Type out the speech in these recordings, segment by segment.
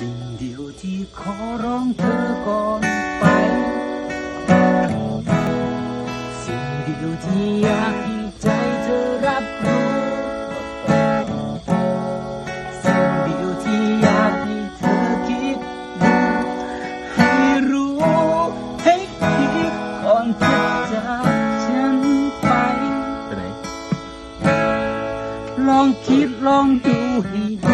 สิ่งเดียวที่ขอร้องเธอก่อนไป สิ่งเดียวที่อยากให้ใจเธอรับรู้ สิ่งเดียวที่อยากให้เธอคิดดูให้รู้ให้คิดก่อนจะจากฉันไป ไปไหน ลองคิดลองดูให้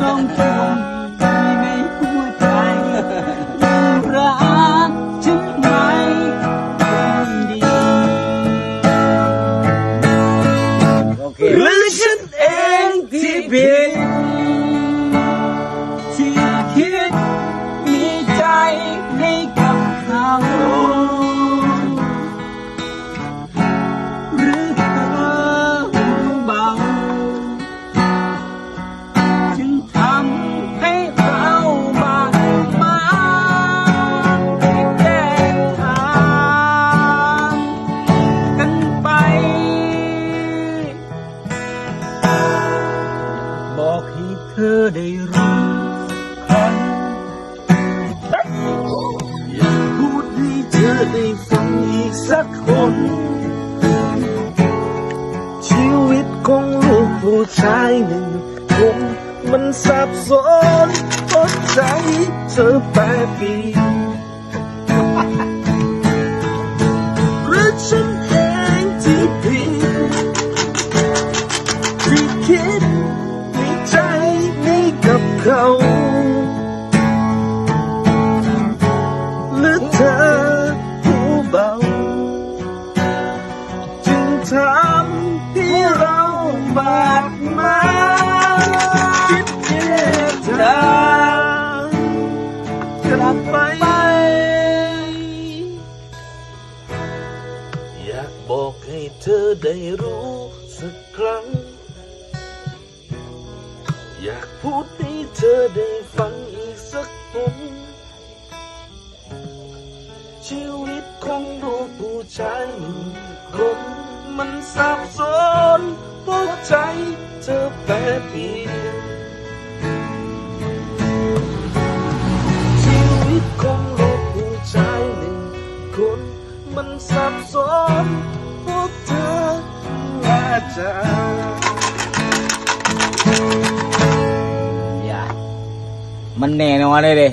ต้องทวงดีในหัวใจยังรักฉันไหมคนดีโอเค หรือฉันเองที่ผิด บอกให้เธอได้รู้ครั้งอยากพูดให้เธอได้ฟังอีกสักคน ชีวิตของลูกผู้ชายหนึ่งคนมันสับสนอดใจเธอแปดปีหรือฉันเองที่ผิดที่คิด ทำให้เราบาดหมางคิดแยกทางกันไป อยากบอกให้เธอได้รู้สักครั้ง อยากพูดให้เธอได้ฟังอีกสักคนชีวิตของลูกผู้ชายหนึ่งคน มันสับสนเพราะใจเธอแปรเปลี่ยนชีวิตของลูกผู้ชายหนึ่งคน มันสับสนเพราะเธอว่าใจอย่ามันแน่นอนเลยเลย